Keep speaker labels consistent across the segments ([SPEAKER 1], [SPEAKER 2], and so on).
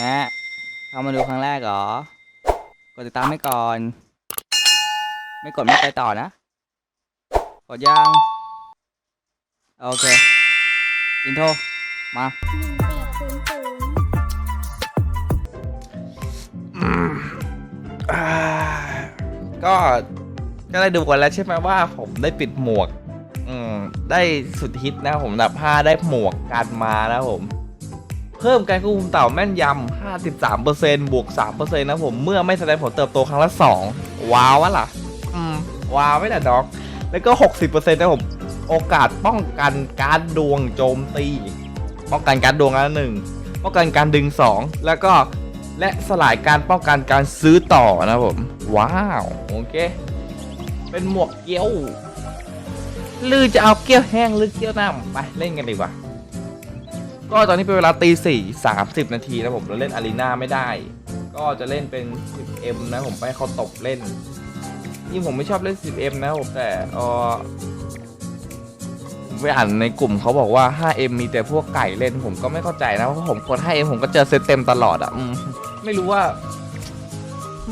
[SPEAKER 1] นะเข้ามาดูครั้งแรกเหรอ กดติดตามให้ก่อน ไม่กดไม่ไปต่อนะ กดยัง โอเค อินโทร มา
[SPEAKER 2] ก็ก็ได้ดูกันแล้วใช่ไหมว่าผมได้ปิดหมวก อืม ได้สุดฮิตนะครับผมอันดับ5ได้หมวกการมานะครับผม เพิ่มการควบคุมเต่าแม่นยำ 53%บวก 3%นะครับผมเมื่อไม่แสดงผลเติบโตครั้งละ 2 ว้าววะล่ะ อืม ว้าวไม่ล่ะดอก แล้วก็ 60%นะครับผมโอกาสป้องกันการดวงโจมตี ป้องกันการดวงอันหนึ่งป้องกันการดึง 2 แล้วก็และสลายการป้องกันการซื้อต่อนะผม ว้าว โอเค เป็นหมวกเกี้ยวหรือจะเอาเกี้ยวแห้งหรือเกี้ยวน้ำไปเล่นกันดีกว่า ก็ตอนนี้เป็นเวลาตีสี่สามสิบนาทีนะผมเราเล่นอารีนาไม่ได้ ก็จะเล่นเป็น 10m นะผมไปให้เขาตบเล่นยิ่งผมไม่ชอบเล่น 10m นะผมแต่เออไปอ่านในกลุ่มเขาบอกว่า 5m มีแต่พวกไก่เล่นผมก็ไม่เข้าใจนะเพราะผมกด 5m ผมก็เจอเซตเต็มตลอดอะไม่รู้ว่า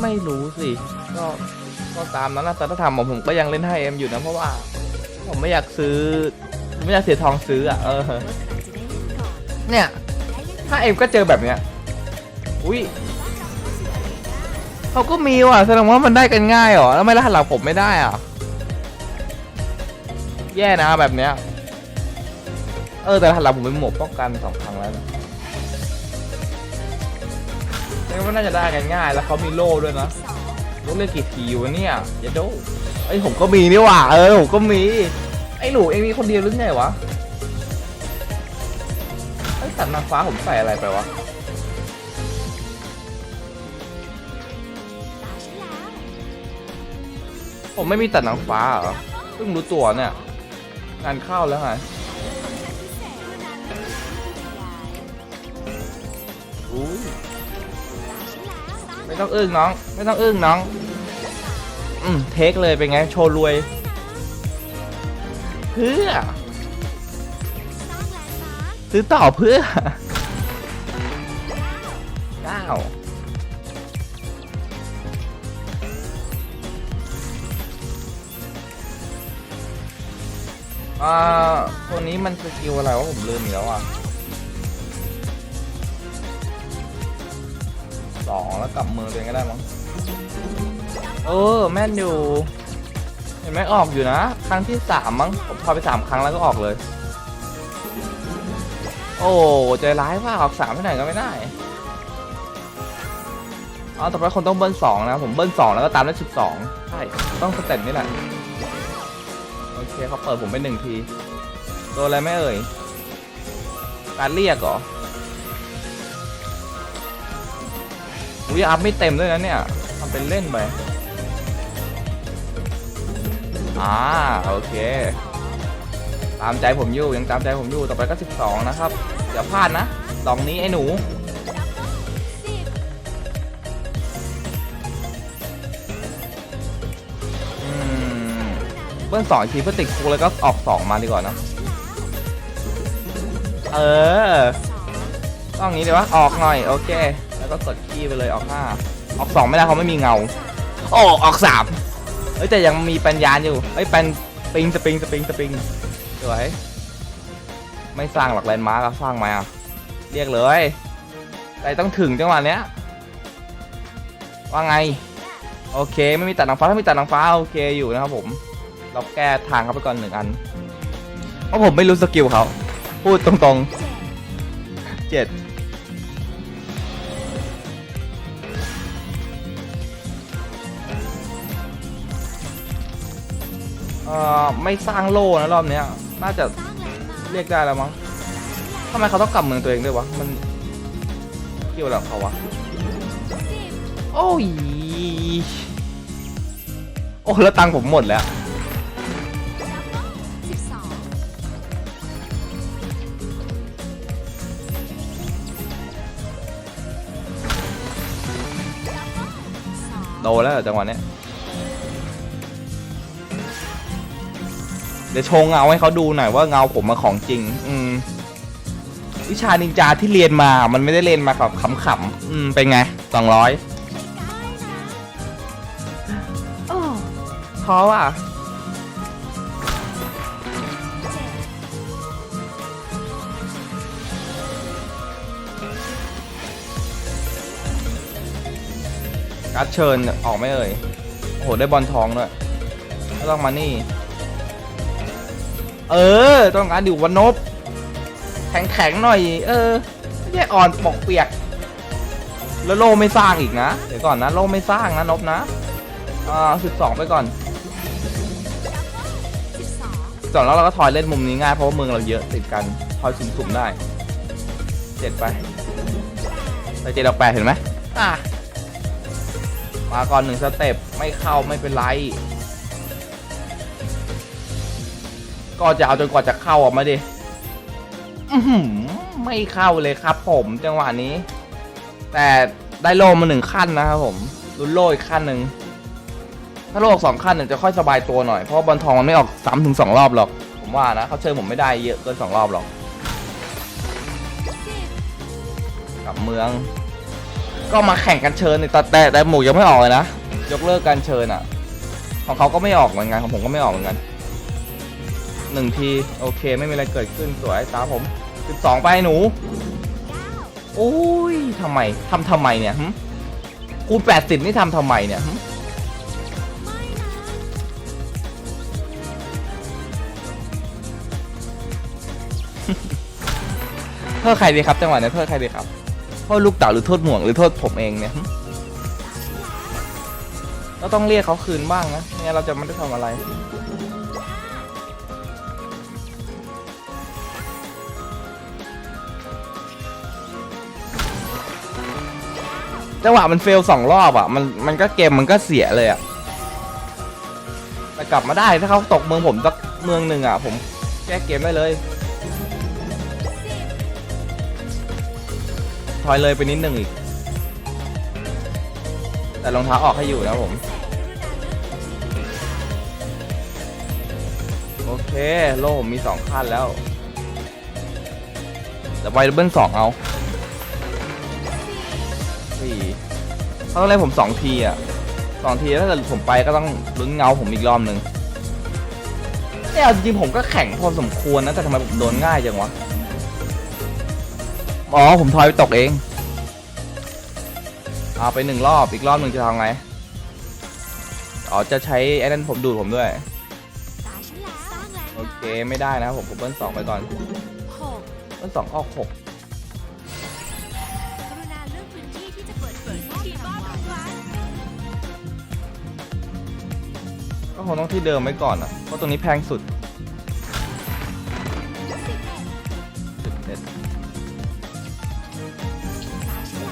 [SPEAKER 2] ไม่รู้สิก็ก็ตามนั้นนะแต่ถ้าทำผมผมก็ยังเล่น 5m อยู่นะเพราะว่า ผมไม่อยากซื้อ ไม่อยากเสียทองซื้ออะเออ เนี่ย 5m ก็เจอแบบเนี้ย อุ้ยเขาก็มีว่ะแสดงว่ามันได้กันง่ายเหรอ แล้วไม่รหัสหลังผมไม่ได้อะ แย่นะแบบเนี้ย เออแต่รหัสหลังผมเป็นหมวกป้องกันสองครั้งแล้วนะนี่ว่าน่าจะได้กันง่าย แล้วเขามีโล่ด้วยนะโล่เล่นกี่ทีวะเนี่ยอย่าดูไอยผมก็มีนี่หว่า เออผมก็มี ไอหนูเองมีคนเดียวหรือไงวะ ไอ้สัตว์นางฟ้าผมใส่อะไรไปวะผมไม่มีตัดนางฟ้าเหรอเพิ่งรู้ตัวเนี่ย งานเข้าแล้วไงไม่ต้องอึ้งน้อง ไม่ต้องอึ้งน้อง อืมเทคเลยเป็นไง โชว์รวย เพื่อ ซื้อต่อเพื่อเก้าอ่าตัวนี้มันสกิลอะไรวะผมลืมอีกแล้วอะสองแล้วกลับมือตัวเองก็ได้มั้งเออ แม่นอยู่ เห็นไหมออกอยู่นะ ครั้งที่สามมั้งผมพอไปสามครั้งแล้วก็ออกเลย โอ้ใจร้ายว่าออกสามที่ไหนก็ไม่ได้อ๋อต่อไปคนต้องเบิ้ลสองนะผมเบิ้ลสองแล้วก็ตามด้วยสิบสองใช่ต้องสเต็ปนี่แหละโอเคเขาเปิดผมไปหนึ่งทีตัวอะไรไม่เอ่ยการเรียกเหรออุ้ยอัพไม่เต็มด้วยนะเนี่ยทำเป็นเล่นไปอ่าโอเค ตามใจผมอยู่ยังตามใจผมอยู่ต่อไปก็12นะครับอย่าพลาดนะลองนี้ไอ้หนูเบิ้ลสองทีเพื่อติดคุกแล้วก็ออกสองมาดีกว่านะเออต้องอย่างนี้เดี๋ยวะออกหน่อยโอเค แล้วก็กดคีย์ไปเลยออกห้าออกสองไม่ได้เขาไม่มีเงาโอ้ออกสามเฮ้ยแต่ยังมีปัญญาอยู่เฮ้ยเป็นสปริงสปริงสปริงสปริง สวย ไม่สร้างหรอกแลนด์มาร์กสร้างไหมอะเรียกเลยแต่ต้องถึงจังหวะเนี้ย ว่าไง โอเค ไม่มีตัดหนังฟ้า ถ้ามีตัดหนังฟ้า โอเคอยู่นะครับผม เราแก้ทางเขาไปก่อนหนึ่งอัน เพราะผมไม่รู้สกิลเขา พูดตรงๆเจ็ดเอ่อไม่สร้างโล่นะรอบเนี้ย น่าจะเรียกได้แล้วมั้งทำไมเขาต้องกลับเมืองตัวเองด้วยวะ มันเกี่ยวอะไรกับเขาวะ โอ้ย โอ้แล้วตังค์ผมหมดแล้ว โดนแล้วจังหวะเนี้ย ดี๋ยวโชว์เงาให้เขาดูหน่อยว่าเงาผมมาของจริง อืม วิชานินจาที่เรียนมา มันไม่ได้เรียนมาแบบขำๆอืมเป็นไงสองร้อยท้อว่ะการ์ดเชิญออกไม่เอ่ย โอ้โห ได้บอลทองด้วยก็ต้องมานี่ เออ ต้องการดิววันนบแข็งแข็งๆหน่อย เออไม่ใช่อ่อนปอกเปียก แล้วโลไม่สร้างอีกนะ เดี๋ยวก่อนนะ โลไม่สร้างนะนบนะอ่าสิบสองไปก่อนสองแล้วเราก็ถอยเล่นมุมนี้ง่ายเพราะว่าเมืองเราเยอะติดกันถอยสุ่มๆได้เจ็ดไปไปเจ็ดออกแปดเห็นไหมอะมาก่อนหนึ่งสเต็ปไม่เข้าไม่เป็นไร ก็จะเอาจนกว่าจะเข้าออกมาดิไม่เข้าเลยครับ ผมจังหวะนี้ แต่ได้โลมาหนึ่งขั้นนะครับผมลุ้นโลอีกขั้นหนึ่งถ้าโลออกสองขั้นเนี่ยจะค่อยสบายตัวหน่อยเพราะบอลทองมันไม่ออกซ้ำถึงสองรอบหรอก ผมว่านะเขาเชิญผมไม่ได้เยอะเกินสองรอบหรอกกลับเมือง ก็มาแข่งกันเชิญนี่แต่แต่แต่หมูยังไม่ออกเลยนะยกเลิกการเชิญอะ ของเขาก็ไม่ออกเหมือนกันของผมก็ไม่ออกเหมือนกัน หนึ่งที โอเค ไม่มีอะไรเกิดขึ้นสวยตาผมสิบสองไปหนู โอ้ยทำไมทำทำไมเนี่ยคูณแปดสิบนี่ทำทำไมเนี่ยโทษใครดีครับจังหวะนี้โทษใครดีครับโทษลูกเต๋าหรือโทษหมวงหรือโทษผมเองเนี่ยเราต้องเรียกเขาคืนบ้างนะไม่งั้นเราจะไม่ได้ทำอะไร จังหวะมันเฟลสองรอบอะมันมันก็เกมมันก็เสียเลยอะแต่กลับมาได้ถ้าเขาตกเมืองผมสักเมืองหนึ่งอะ ผมแก้เกมได้เลย ถอยเลยไปนิดหนึ่งอีก แต่รองเท้าออกให้อยู่นะผม โอเค โล่ผมมีสองขั้นแล้วแต่ไวเบิลสองเอา เขาต้องเล่นผมสองทีอะสองทีถ้าเกิดผมไปก็ต้องลุ้นเงาผมอีกรอบหนึ่งเนี่ยเอาจริงผมก็แข่งพอสมควรนะแต่ทำไมผมโดนง่ายจังวะอ๋อผมทอยไปตกเองเอาไปหนึ่งรอบอีกรอบหนึ่งจะทำไงอ๋อจะใช้ไอ้นั่นผมดูดผมด้วยโอเคไม่ได้นะผมผมเบิ้ลสองไปก่อนเบิ้ลสองออกหก
[SPEAKER 3] ก็
[SPEAKER 2] คงต้องที่เดิมไว้ก่อนอะ เพราะตรงนี้แพงสุดสิบเอ็ด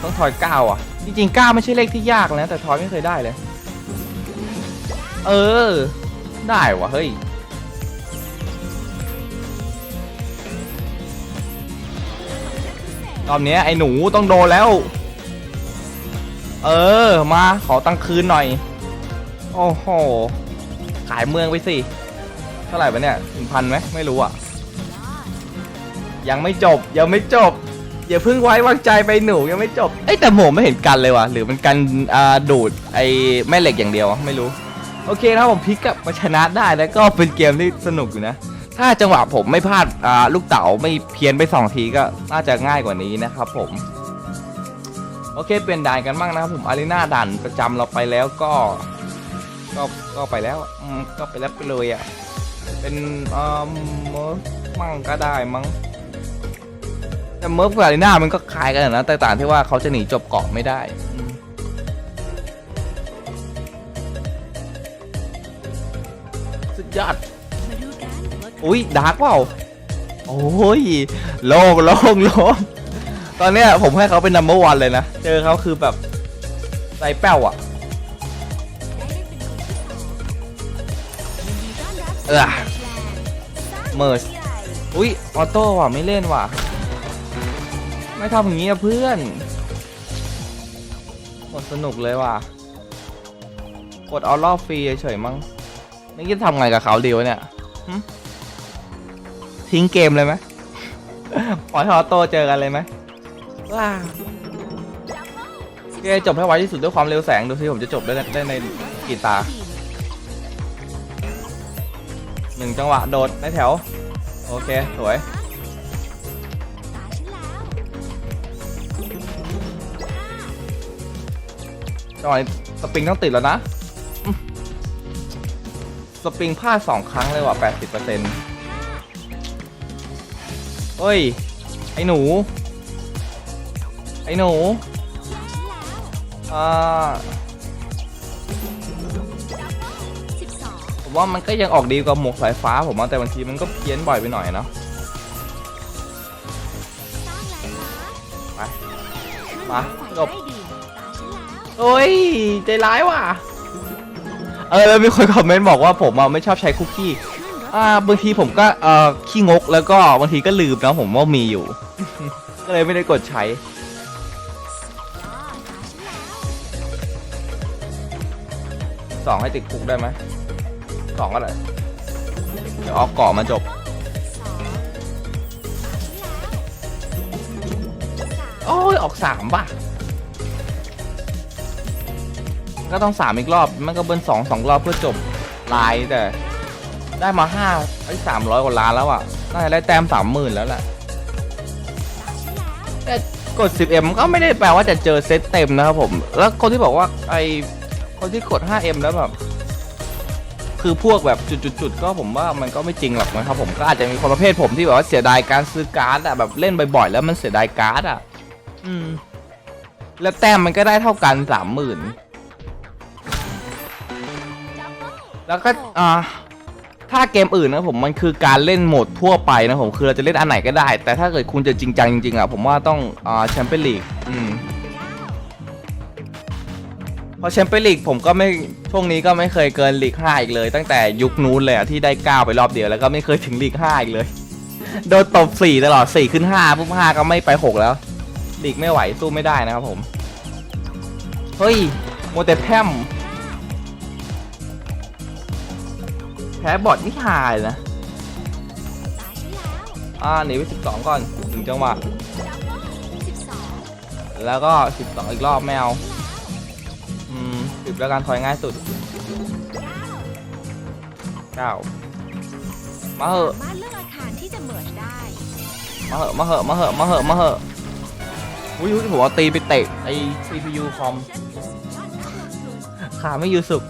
[SPEAKER 2] ต้องทอยเก้าอะ จริงๆเก้าไม่ใช่เลขที่ยากเลยนะ แต่ทอยไม่เคยได้เลย เออ ได้วะเฮ้ยรอบนี้ไอ้หนูต้องโดนแล้ว เออ มาขอตังค์คืนหน่อย โอ้โหายเมืองไปสิ เท่าไหร่ปะเนี่ยถึงพันไหมไม่รู้อะ ยังไม่จบ ยังไม่จบ อย่าเพิ่งไว้วางใจไปหนูยังไม่จบ เอ้ยแต่หมไม่เห็นกันเลยว่ะ หรือมันกันอ่าดูดไอ้แม่เหล็กอย่างเดียวไม่รู้ โอเคนะครับผมพลิกกลับมาชนะได้แล้วก็เป็นเกมที่สนุกอยู่นะ ถ้าจังหวะผมไม่พลาดอ่าลูกเต๋าไม่เพี้ยนไปสองทีก็น่าจะง่ายกว่านี้นะครับผมโอเคเปลี่ยนด่านกันบ้างนะครับผมอารีนาด่านประจำเราไปแล้วก็ ก็ก็ไปแล้วอืมก็ไปแล้วไปเลยอะเป็นเอ่อเมิร์ฟมั่งก็ได้มั้งแต่เมิร์ฟกับอารีนามันก็คล้ายกันนะแต่ต่างที่ว่าเขาจะหนีจบเกาะไม่ได้สุดยอดอุ้ยดาร์กเปล่าโอ้ยโล่งโล่งโล่งตอนเนี้ยผมให้เขาเป็น number one เลยนะ เจอเขาคือแบบใจแป้วอะ เออ
[SPEAKER 3] สู่แลนด์สร้าง
[SPEAKER 2] เมิร์ช
[SPEAKER 3] ใหญ่
[SPEAKER 2] อุ้ยออโต้ว่ะไม่เล่นว่ะ ไม่ทำอย่างนี้อะเพื่อนหมดสนุกเลยว่ะ กดเอารอบฟรีเฉยๆมั้งนี่จะทำไงกับเขาดีวะเนี่ยหึทิ้งเกมเลยไหมปล่อยให้ออโต้เจอกันเลยไหมว้าโอเคจบให้ไวที่สุดด้วยความเร็วแสง ดูสิผมจะจบได้ได้ในกี่ตา นึ่งจังหวะโดดในแถว โอเค สวย จังหวะนี้สปริงต้องติดแล้วนะ สปริงพลาดสองครั้งเลยว่ะแปดสิบเปอร์เซ็นต์เฮ้ย ไอ้หนู ไอ้หนู อ่า ว่ามันก็ยังออกดีกว่าหมวกสายฟ้าผมว่าแต่บางทีมันก็เพี้ยนบ่อยไปหน่อยเนาะ
[SPEAKER 3] สร้างแลนด์มาร์ค
[SPEAKER 2] ไปมาจบ
[SPEAKER 3] ใต้ดินตาฉันแล้ว
[SPEAKER 2] โอ้ยใจร้ายว่ะเออแล้วมีคนคอมเมนต์บอกว่าผมอะไม่ชอบใช้คุกกี้
[SPEAKER 3] ขึ้นรถ
[SPEAKER 2] อ่าบางทีผมก็เอ่อขี้งกแล้วก็บางทีก็ลืมนะผมว่ามีอยู่ ก็เลยไม่ได้กดใช้
[SPEAKER 3] ล้อตาฉันแล้ว
[SPEAKER 2] สองให้ติดคุกได้ไหม สองก็ได้เดี๋ยวเอาเกาะมาจบ
[SPEAKER 3] องตาฉันแล้วสาม
[SPEAKER 2] โอ้ยออกสามป่ะ ก็ต้องสามอีกรอบ มันก็เบิ้ลสองสองรอบเพื่อจบลายแต่ ได้มาห้าไอ้สามร้อยกว่าล้านแล้วอะน่าจะได้แต้มสามหมื่นแล้วแหละ
[SPEAKER 3] แล้ว
[SPEAKER 2] แต่กด 10M ก็ไม่ได้แปลว่าจะเจอเซตเต็มนะครับผม แล้วคนที่บอกว่าไอคนที่กด 5M แล้วแบบ คือพวกแบบจุดๆๆก็ผมว่ามันก็ไม่จริงหรอกนะครับผมก็อาจจะมีคนประเภทผมที่แบบว่าเสียดายการซื้อการ์ดอะแบบเล่นบ่อยๆแล้วมันเสียดายการ์ดอะอืม แล้วแต้มมันก็ได้เท่ากันสามหมื่น
[SPEAKER 3] ดับเบิ้ล
[SPEAKER 2] แล้วก็อ่าถ้าเกมอื่นนะผมมันคือการเล่นโหมดทั่วไปนะผมคือเราจะเล่นอันไหนก็ได้ แต่ถ้าเกิดคุณจะจริงจังจริงๆอะผมว่าต้องอ่าแชมเปี้ยนลีกอืมเพ ราะแชมเปี้ยนลีกผมก็ไม่ช่วงนี้ก็ไม่เคยเกินลีก5อีกเลย ตั้งแต่ยุคนู้นเลยอะที่ได้ก้าวไปรอบเดียวแล้วก็ไม่เคยถึงลีก5อีกเลย โดนตบ4ตลอด4ขึ้น5ปุ๊บ5ก็ไม่ไป 6 แล้วลีกไม่ไหวสู้ไม่ได้นะครับผมเฮ้ยโมเตแทมแพ้บอดนี่หายนะอ่าหนีไปสิบสองก่อนถึงจังหวะแล้วก็สิบสองอีกรอบไม่เอาอืม สิบแล้วกันถอยง่ายสุดเก้ามาเหอะ
[SPEAKER 3] สามารถเลือกอาคารที่จะเหมือนได้
[SPEAKER 2] มาเหอะมาเหอะมาเหอะมาเหอะมาเหอะอุ้ยอุ้ยผมเอาตีไปเตะไอ้ CPU คอมขาไม่อยู่สุก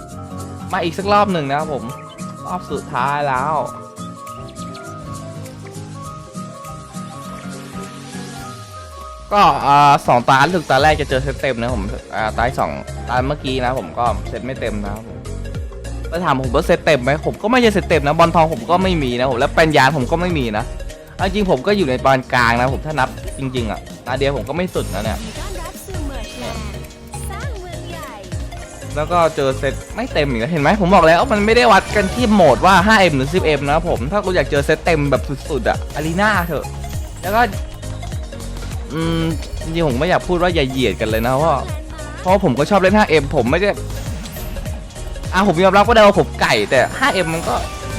[SPEAKER 2] มาอีกสักรอบหนึ่งนะครับผม รอบสุดท้ายแล้ว ก็อ่าสองตาถึงตาแรกจะเจอเซตเต็มนะผมอ่าตาที่สองตาเมื่อกี้นะผมก็เซตไม่เต็มนะครับผมถ้าถามผมว่าเซตเต็มไหมผมก็ไม่ใช่เซตเต็มนะบอลทองผมก็ไม่มีนะผมและเป็นยานผมก็ไม่มีนะเอาจริงผมก็อยู่ในปานกลางนะผมถ้านับจริง ๆอะตาเดียวผมก็ไม่สุดนะเนี่ย
[SPEAKER 3] แลนด์สร้างเมืองใหญ่
[SPEAKER 2] แล้วก็เจอเซตไม่เต็มอีกแล้วเห็นไหมผมบอกแล้วมันไม่ได้วัดกันที่โหมดว่า 5M หรือ 10M นะผมถ้าคุณอยากเจอเซตเต็มแบบสุดๆอะอารีนาเถอะ แล้วก็ อืมจริงๆผมไม่อยากพูดว่าอย่าเหยียดกันเลยนะเพราะเพราะผมก็ชอบเล่น 5M ผมไม่ได้อะผมยอมรับก็ได้ว่าผมไก่แต่ 5M มันก็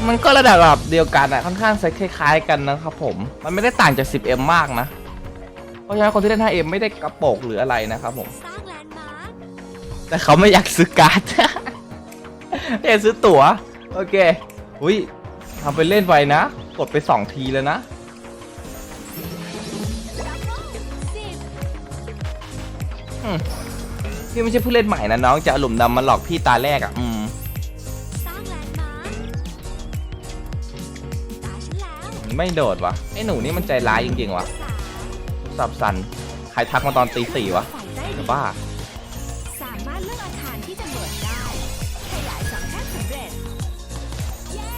[SPEAKER 2] มันก็ระดับเดียวกันอะค่อนข้างเซตคล้ายๆกันนะครับผมมันไม่ได้ต่างจาก 10M มากนะ เพราะฉะนั้นคนที่เล่น 5M ไม่ได้กระโปกหรืออะไรนะครับผม
[SPEAKER 3] สร้างแลนด์มาร์ค
[SPEAKER 2] แต่เขาไม่อยากซื้อการ์ด ไม่อยากซื้อตั๋ว โอเค อุ้ยทำไปเล่นไปนะ กดไปสองทีแล้วนะ พี่ไม่ใช่ผู้เล่นใหม่นะน้องจะอาหลุมดำมาหลอกพี่ตาแรกอะ อืม
[SPEAKER 3] สร้างแลนด์มาร์คตาฉันแล้ว
[SPEAKER 2] ไม่โดดวะไอ้หนูนี่มันใจร้ายจริงๆวะ
[SPEAKER 3] สาม
[SPEAKER 2] สับสันใครทักมาตอนตีสี่วะ
[SPEAKER 3] ฝ่ายใต้ดิ
[SPEAKER 2] จะ
[SPEAKER 3] น
[SPEAKER 2] บ้า
[SPEAKER 3] สามารถเลือกอาคารที่จะหนวดได้ขยายสังกัดสำเร็จเย้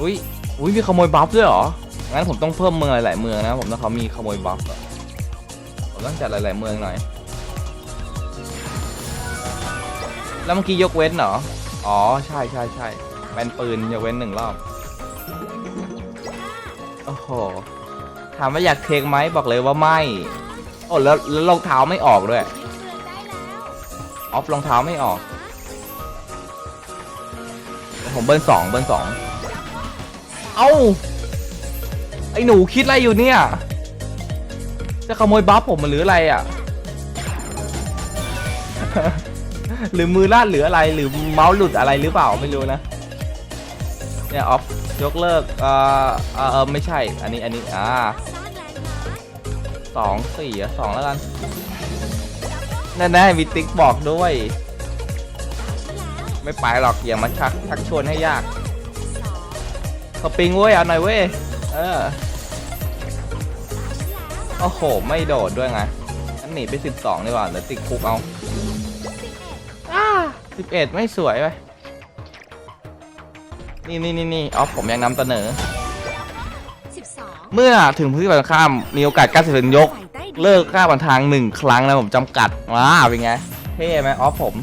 [SPEAKER 2] อุ้ย อุ้ยมีขโมยบัฟด้วยเหรอ งั้นผมต้องเพิ่มเมืองหลายๆเมืองนะผมถ้าเขามีขโมยบัฟอะ ต้องจัดหลาย ๆ เมืองหน่อย แล้วเมื่อกี้ยกเว้นเหรอ อ๋อ ใช่ใช่ใช่แบนปืนยกเว้นหนึ่งรอบ โอ้โห ถามว่าอยากเทคไหมบอกเลยว่าไม่ โอ้แล้วแล้วรองเท้าไม่ออกด้วย
[SPEAKER 3] อ
[SPEAKER 2] อฟรองเท้าไม่ออก ผมเบิร์นสองเบิร์นสอง เอ้า ไอ้หนูคิดอะไรอยู่เนี่ย จะขโมยบัฟผมมาหรืออะไรอะ หรือมือลั่นหรืออะไรหรือเมาส์หลุดอะไรหรือเปล่าไม่รู้นะ เนี่ยออฟยกเลิกเอ่อเอ่อเออไม่ใช่ อันนี้อันนี้อ่า
[SPEAKER 3] สร้างแลนด์มาร์ค
[SPEAKER 2] สองสี่อะสองแล้วกันแน่ๆมีติ๊กบอกด้วย ไม่ไปหรอกอย่ามาชักชักชวนให้ยาก
[SPEAKER 3] สอง
[SPEAKER 2] สปริงเว้ยเอาหน่อยเว้ยเออ โอ้โห ไม่โดดด้วยไงอันหนีไปสิบสองดีกว่าเดี๋ยวติดคุกเอาสิบเอ็ดไม่สวยไปนี่นี่นี่นี่ออฟผมยังนำเสนอ
[SPEAKER 3] สิบสอง
[SPEAKER 2] เมื่อถึงพื้นที่ฝั่งข้าม มีโอกาสการเสียยก
[SPEAKER 3] ฝ่ายใต้ดิน
[SPEAKER 2] เลิกค่าผ่านทางหนึ่งครั้งนะผมจำกัดว้าเป็นไง เท่ไหมออฟผม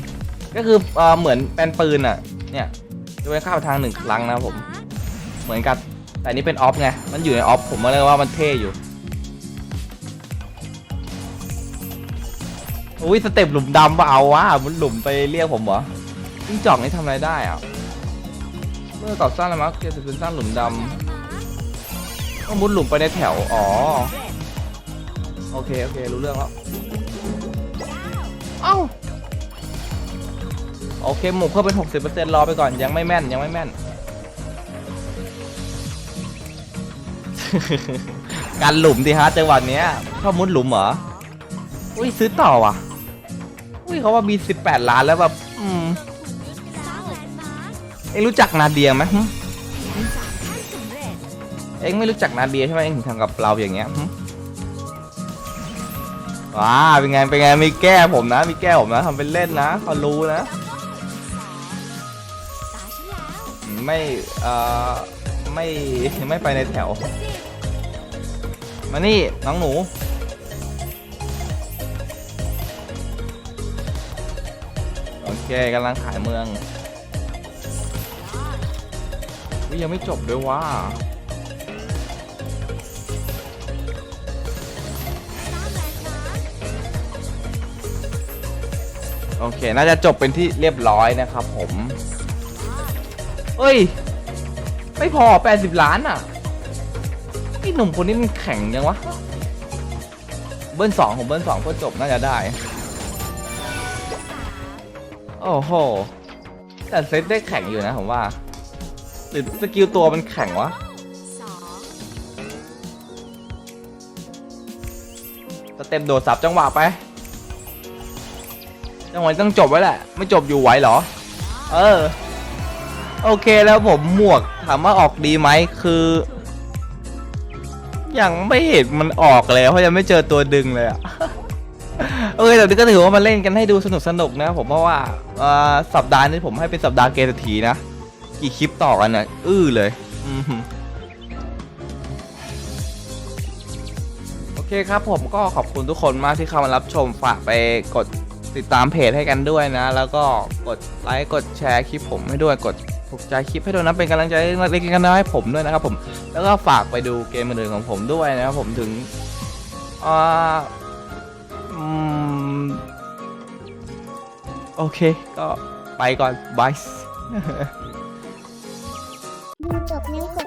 [SPEAKER 2] ก็คือเออเหมือนแปนปืนอะ เนี่ยจะเป็นค่าผ่านทางหนึ่งครั้งนะครับผม เหมือนกันแต่อันนี้เป็นออฟไง มันอยู่ในออฟผมก็เลยว่ามันเท่อยู่ อุ้ยสเต็ปหลุมดำเปล่าวะมันหลุมไปเรียกผมเหรอจิ้งจอกนี่ทำอะไรได้อะเมื่อก่อสร้างแล้วมั้งจะเป็นสร้างหลุมดำต้องมุดหลุมไปในแถว อ๋อ โอเค โอเค รู้เรื่องแล้ว เอ้า โอเค หมูเพิ่มเป็น 60%รอไปก่อน ยังไม่แม่น ยังไม่แม่น การหลุมดิฮะจังหวะเนี้ยชอบมุดหลุมเหรอ อุ้ยซื้อต่อว่ะ อุ้ยเขาว่ามี 18 ล้านแล้วแบบอืมเอ็งรู้จักนาเดียไหม
[SPEAKER 3] เอ็
[SPEAKER 2] งไม่รู้จักนาเดียใช่ไหมเอ็งถึงทำกับเราอย่างเงี้ยว้าเป็นไงเป็นไงมีแก้ผมนะ มีแก้ผมนะทำเป็นเล่นนะเขารู้นะ ไม่เอ่อไม่ไม่ไปในแถว มานี่น้องหนู คกำลังขายเมืองวิยังไม่จบด้วยว่าโอเค น่าจะจบเป็นที่เรียบร้อยนะครับผมเฮ้ย ไม่พอ 80 ล้านอะไอหนุ่มคนนี้มันแข็งยังวะ เบิ้ลสองผมเบิ้ลสองก็จบน่าจะได้ โอ้โห แต่เซตได้แข็งอยู่นะผมว่า หรือสกิลตัวมันแข็งวะ
[SPEAKER 3] ส
[SPEAKER 2] เต็ปโดดสับจังหวะไป จังหวะต้องจบไว้แหละ ไม่จบอยู่ไหวเหรอ เออ โอเคแล้วผมหมวกถามว่าออกดีไหมคือยังไม่เห็นมันออกเลยเพราะยังไม่เจอตัวดึงเลยอะ โอเคแต่นี้ก็ถือว่ามาเล่นกันให้ดูสนุกสนุกนะผมเพราะว่าเอ่อสัปดาห์นี้ผมให้เป็นสัปดาห์เกมเศรษฐีนะ กี่คลิปต่อกันเนี่ยอื้อเลยอือหือโอเคครับผมก็ขอบคุณทุกคนมากที่เข้ามารับชมฝากไปกดติดตามเพจให้กันด้วยนะ แล้วก็กดไลค์กดแชร์คลิปผมให้ด้วยกดถูกใจคลิปให้ด้วยนะเป็นกำลังใจเล็กๆน้อยๆให้ผมด้วยนะครับผมแล้วก็ฝากไปดูเกมอื่นๆของผมด้วยนะครับผมถึงอ่า โอเค ก็ไปก่อนบายจบแล้วก